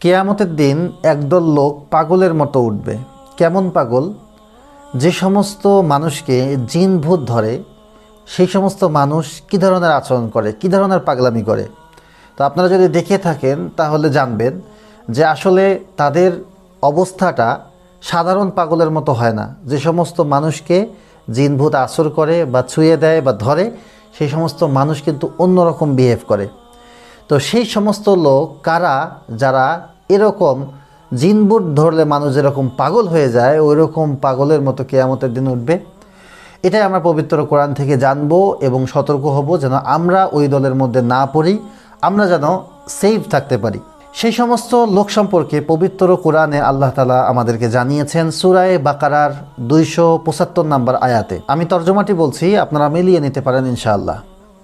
কেয়ামতের দিন একদল লোক পাগলের মতো উঠবে। কেমন পাগল? যে সমস্ত মানুষকে জিন ভূত ধরে, সেই সমস্ত মানুষ কী ধরনের আচরণ করে, কী ধরনের পাগলামি করে? তো আপনারা যদি দেখে থাকেন, তাহলে জানবেন যে আসলে তাদের অবস্থাটা সাধারণ পাগলের মতো হয় না। যে সমস্ত মানুষকে জিন ভূত আসর করে বা ছুঁয়ে দেয় বা ধরে, সেই সমস্ত মানুষ কিন্তু অন্যরকম বিহেভ করে। তো সেই সমস্ত লোক কারা যারা এরকম জিনবুট ধরলে মানুষ যেরকম পাগল হয়ে যায় ওই রকম পাগলের মতো কেয়ামতের দিন উঠবে? এটাই আমরা পবিত্র কোরআন থেকে জানব এবং সতর্ক হব যেন আমরা ওই দলের মধ্যে না পড়ি, আমরা যেন সেফ থাকতে পারি। সেই সমস্ত লোক সম্পর্কে পবিত্র কোরআনে আল্লাহ তালা আমাদেরকে জানিয়েছেন সুরায় বাকারার দুইশো পঁচাত্তর নাম্বার আয়াতে। আমি তর্জমাটি বলছি, আপনারা মিলিয়ে নিতে পারেন ইনশাআল্লাহ।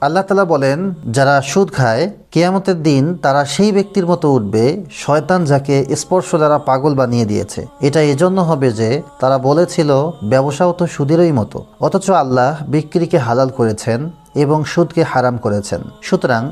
আল্লাহ তালা বলেন, যারা সুদ খায়, কেয়ামতের দিন তারা সেই ব্যক্তির মতো উঠবে, শয়তান যাকে স্পর্শ দ্বারা পাগল বানিয়ে দিয়েছে। এটা এজন্য হবে যে, তারা বলেছিল, ব্যবসাও তো সুদেরই মতো, অথচ আল্লাহ বিক্রিকে হালাল করেছেন এবং সুদকে হারাম করেছেন। সুতরাং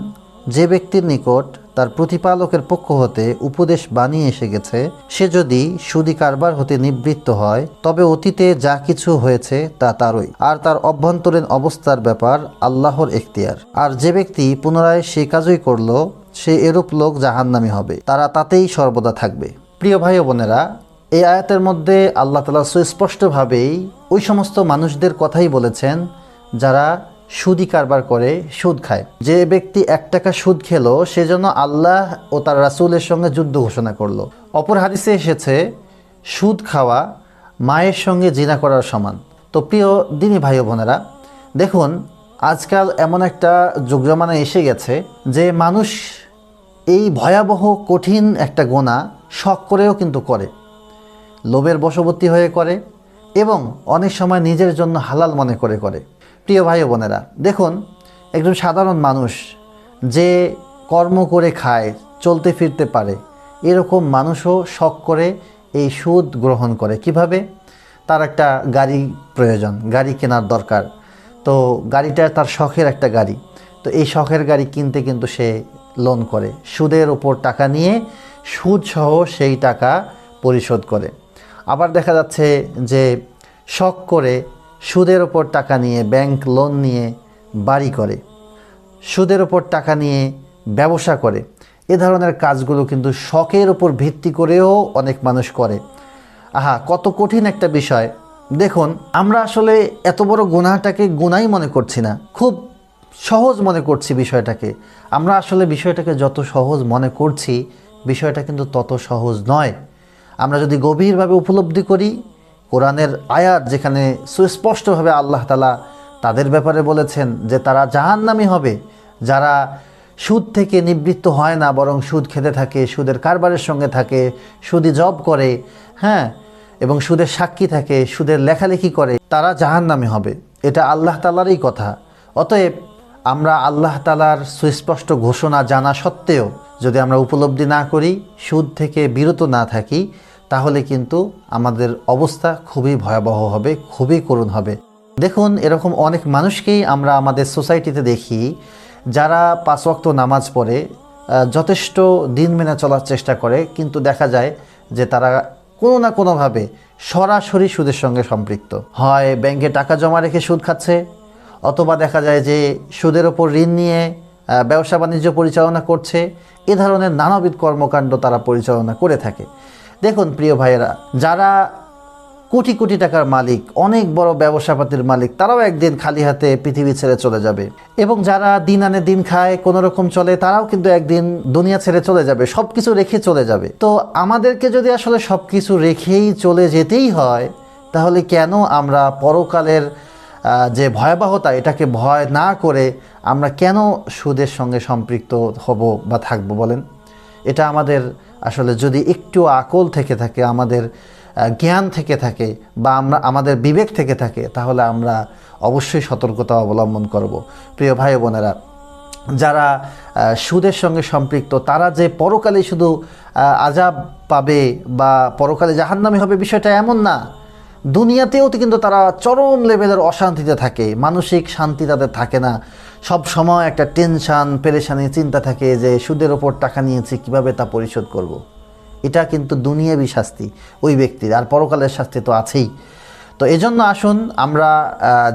যে ব্যক্তির নিকট তার প্রতিপালকের পক্ষ হতে উপদেশ বানিয়ে এসে গেছে, সে যদি সুদি কারবার হতে নিবৃত্ত হয়, তবে অতীতে যা কিছু হয়েছে তা তারই। আর তার অভ্যন্তরীণ অবস্থার ব্যাপার আল্লাহর এখতিয়ার। আর যে ব্যক্তি পুনরায় সে কাজই করল, সে এরূপ লোক জাহান্নামি হবে। তারা তাতেই সর্বদা থাকবে। প্রিয় ভাই বোনেরা, এই আয়াতের মধ্যে আল্লাহ তালা সুস্পষ্টভাবেই ওই সমস্ত মানুষদের কথাই বলেছেন, যারা সুদি কারবার করে, সুদ খায়। যে ব্যক্তি এক টাকা সুদ খেলো, সেজন্য আল্লাহ ও তার রাসূলের সঙ্গে যুদ্ধ ঘোষণা করল। অপর হাদিসে এসেছে, সুদ খাওয়া মায়ের সঙ্গে জিনা করার সমান। তো প্রিয় দিনী ভাই বোনেরা, দেখুন, আজকাল এমন একটা যুগ জমানা এসে গেছে যে মানুষ এই ভয়াবহ, কঠিন একটা গোনা শখ করেও কিন্তু করে। লোভের বশবর্তী হয়ে করে এবং অনেক সময় নিজের জন্য হালাল মনে করে করে। প্রিয় ভাই বোনেরা, দেখুন, একজন সাধারণ মানুষ যে কর্ম করে খায়, চলতে ফিরতে পারে, এরকম মানুষও শখ করে এই সুদ গ্রহণ করে। কীভাবে? তার একটা গাড়ি প্রয়োজন, গাড়ি কেনার দরকার। তো গাড়িটা তার শখের একটা গাড়ি। তো এই শখের গাড়ি কিনতে কিন্তু সে লোন করে। সুদের ওপর টাকা নিয়ে সুদসহ সেই টাকা পরিশোধ করে। আবার দেখা যাচ্ছে যে শখ করে সুদের ওপর টাকা নিয়ে ব্যাংক লোন নিয়ে বাড়ি করে, সুদের ওপর টাকা নিয়ে ব্যবসা করে। এ ধরনের কাজগুলো কিন্তু শখের ওপর ভিত্তি করেও অনেক মানুষ করে। আহা, কত কঠিন একটা বিষয়। দেখুন, আমরা আসলে এত বড় গুনাহটাকে গুনাই মনে করছি না। খুব সহজ মনে করছি বিষয়টাকে। আমরা আসলে বিষয়টাকে যত সহজ মনে করছি, বিষয়টা কিন্তু তত সহজ নয়। আমরা যদি গভীরভাবে উপলব্ধি করি কোরআনের আয়াত যেখানে সুস্পষ্টভাবে আল্লাহ তালা তাদের ব্যাপারে বলেছেন যে তারা জাহান্নামি হবে, যারা সুদ থেকে নিবৃত্ত হয় না, বরং সুদ খেতে থাকে, সুদের কারবারের সঙ্গে থাকে সুদি জব করে হ্যাঁ এবং সুদের সাক্ষী থাকে, সুদের লেখালেখি করে, তারা জাহান্নামি হবে। এটা আল্লাহ তালারই কথা। অতএব আমরা আল্লাহ তালার সুস্পষ্ট ঘোষণা জানা সত্ত্বেও যদি আমরা উপলব্ধি না করি, সুদ থেকে বিরত না থাকি তাহলে কিন্তু আমাদের অবস্থা খুবই ভয়াবহ হবে, খুবই করুণ হবে। দেখুন, এরকম অনেক মানুষকেই আমরা আমাদের সোসাইটিতে দেখি, যারা পাঁচ ওয়াক্ত নামাজ পড়ে যথেষ্ট দিন মেনে চলার চেষ্টা করে, কিন্তু দেখা যায় যে তারা কোনো না কোনোভাবে সরাসরি সুদের সঙ্গে সম্পৃক্ত। হয় ব্যাংকে টাকা জমা রেখে সুদ খাচ্ছে, অথবা দেখা যায় যে সুদের ওপর ঋণ নিয়ে ব্যবসা বাণিজ্য পরিচালনা করছে, এ ধরনের নানাবিধ কর্মকাণ্ড তারা পরিচালনা করে থাকে। দেখুন প্রিয় ভাইয়েরা, যারা কোটি কোটি টাকার মালিক, অনেক বড় ব্যবসাপাতির মালিক, তারাও একদিন খালি হাতে পৃথিবী ছেড়ে চলে যাবে। এবং যারা দিন আনে দিন খায়, কোনো রকম চলে, তারাও কিন্তু একদিন দুনিয়া ছেড়ে চলে যাবে সব কিছু রেখে চলে যাবে। তো আমাদেরকে যদি আসলে সব কিছু রেখেই চলে যেতেই হয়, তাহলে কেন আমরা পরকালের যে ভয়াবহতা, এটাকে ভয় না করে আমরা কেন সুদের সঙ্গে সম্পৃক্ত হব বা থাকব বলেন? এটা আমাদের আসলে যদি একটু আকল থেকে থাকে, আমাদের জ্ঞান থেকে থাকে বা আমরা, আমাদের বিবেক থেকে থাকে, তাহলে আমরা অবশ্যই সতর্কতা অবলম্বন করব। প্রিয় ভাই বোনেরা, যারা সুদের সঙ্গে সম্পৃক্ত, তারা যে পরকালে শুধু আজাব পাবে বা পরকালে জাহান্নামি হবে বিষয়টা এমন না। দুনিয়াতেও কিন্তু তারা চরম লেভেলের অশান্তিতে থাকে, মানসিক শান্তি তাদের থাকে না। সব সময় একটা টেনশান পেরেশানি, চিন্তা থাকে যে সুদের ওপর টাকা নিয়েছি, কীভাবে তা পরিশোধ করব। এটা কিন্তু দুনিয়াবি শাস্তি, ওই ব্যক্তির। আর পরকালের শাস্তি তো আছেই। তো এজন্য আসুন, আমরা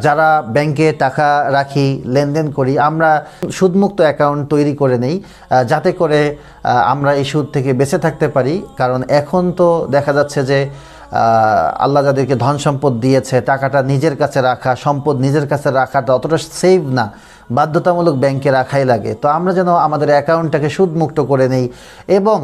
যারা ব্যাংকে টাকা রাখি, লেনদেন করি, আমরা সুদমুক্ত অ্যাকাউন্ট তৈরি করে নেই যাতে করে আমরা এই সুদ থেকে বেঁচে থাকতে পারি। কারণ এখন তো দেখা যাচ্ছে যে আল্লাহ যাদেরকে ধন সম্পদ দিয়েছে, টাকাটা নিজের কাছে রাখা, সম্পদ নিজের কাছে রাখাটা অতটা সেভ না। বাধ্যতামূলক ব্যাংকে রাখাই লাগে। তো আমরা যেন আমাদের অ্যাকাউন্টটাকে সুদমুক্ত করে নেই এবং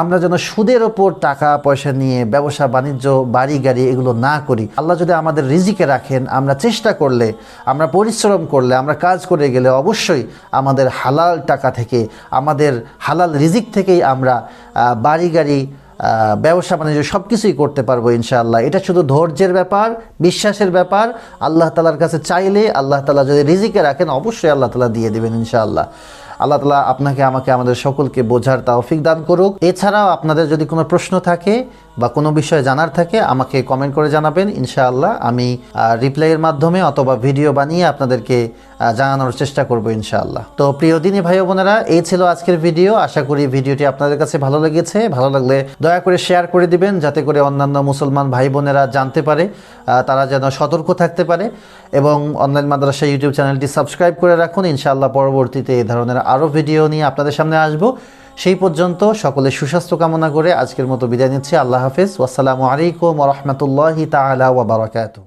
আমরা যেন সুদের ওপর টাকা পয়সা নিয়ে ব্যবসা, বাণিজ্য, বাড়ি, গাড়ি এগুলো না করি। আল্লাহ যদি আমাদের রিজিকে রাখেন, আমরা চেষ্টা করলে, আমরা পরিশ্রম করলে, আমরা কাজ করে গেলে অবশ্যই আমাদের হালাল টাকা থেকে, আমাদের হালাল রিজিক থেকেই আমরা বাড়ি, গাড়ি ব্যবসা বাণিজ্য সব কিছুই করতে পারব ইনশাআল্লাহ। এটা শুধু ধৈর্যের ব্যাপার, বিশ্বাসের ব্যাপার। আল্লাহ তালার কাছে চাইলে আল্লাহ তালা যদি রিজিকে রাখেন, অবশ্যই আল্লাহ তালা দিয়ে দেবেন ইনশাআল্লাহ। আল্লাহ তালা আপনাকে, আমাকে, আমাদের সকলকে বোঝার তাওফিক দান করুক। এছাড়াও আপনাদের যদি কোনো প্রশ্ন থাকে বা কোনো বিষয়ে জানার থাকে, আমাকে কমেন্ট করে জানাবেন, ইনশাআল্লাহ। আমি রিপ্লাইয়ের মাধ্যমে অথবা ভিডিও বানিয়ে আপনাদেরকে জানানোর চেষ্টা করব, ইনশাআল্লাহ। তো প্রিয় দিনী ভাই বোনেরা, এই ছিল আজকের ভিডিও আশা করি ভিডিওটি আপনাদের কাছে ভালো লেগেছে। ভালো লাগলে দয়া করে শেয়ার করে দিবেন, যাতে করে অন্যান্য মুসলমান ভাই বোনেরা জানতে পারে তারা যেন সতর্ক থাকতে পারে। এবং অনলাইন মাদ্রাসা ইউটিউব চ্যানেলটি সাবস্ক্রাইব করে রাখুন। ইনশাআল্লাহ পরবর্তীতে এই ধরনের আরও ভিডিও নিয়ে আপনাদের সামনে আসব। সেই পর্যন্ত সকলে সুস্বাস্থ্য কামনা করে আজকের মতো বিদায় নিচ্ছি। আল্লাহ হাফিজ। ওয়াসালামু আলাইকুম রহমতুল্লাহি তালা ওবরাকাতু